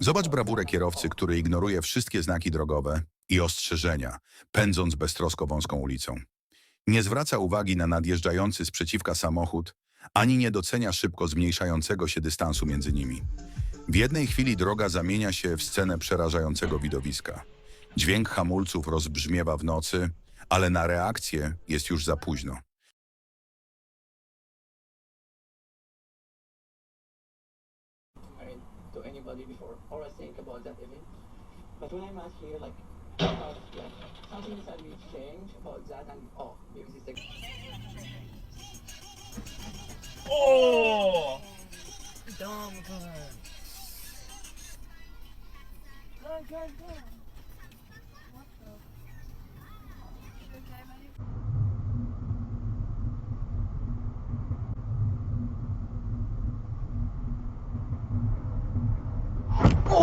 Zobacz brawurę kierowcy, który ignoruje wszystkie znaki drogowe i ostrzeżenia, pędząc beztrosko wąską ulicą. Nie zwraca uwagi na nadjeżdżający z przeciwka samochód, ani nie docenia szybko zmniejszającego się dystansu między nimi. W jednej chwili droga zamienia się w scenę przerażającego widowiska. Dźwięk hamulców rozbrzmiewa w nocy, ale na reakcję jest już za późno. To anybody before or I think about that event. But when I'm out here, like, like something inside me changed about that and oh, because it's like Oh!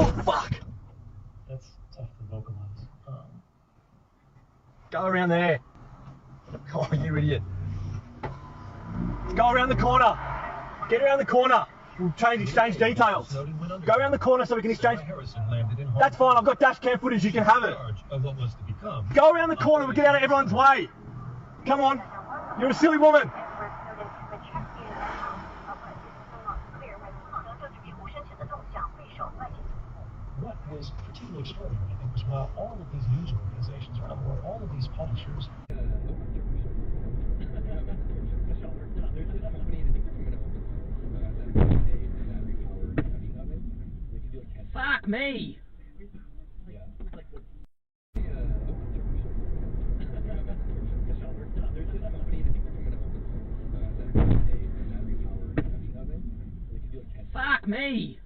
Oh fuck! That's tough to vocalize. Um, Go around there. Oh, you idiot. Go around the corner. Get around the corner. We'll change exchange details. Snowden went under. Go around the corner so we can exchange. Harrison landed in Hong That's fine. I've got dash cam footage. You can have it. charge of what was to become. Go around the corner. We get out of everyone's way. Come on. You're a silly woman. What was particularly extraordinary, I think, was while all of these news organizations around the world, all of these publishers, Fuck me! Fuck me!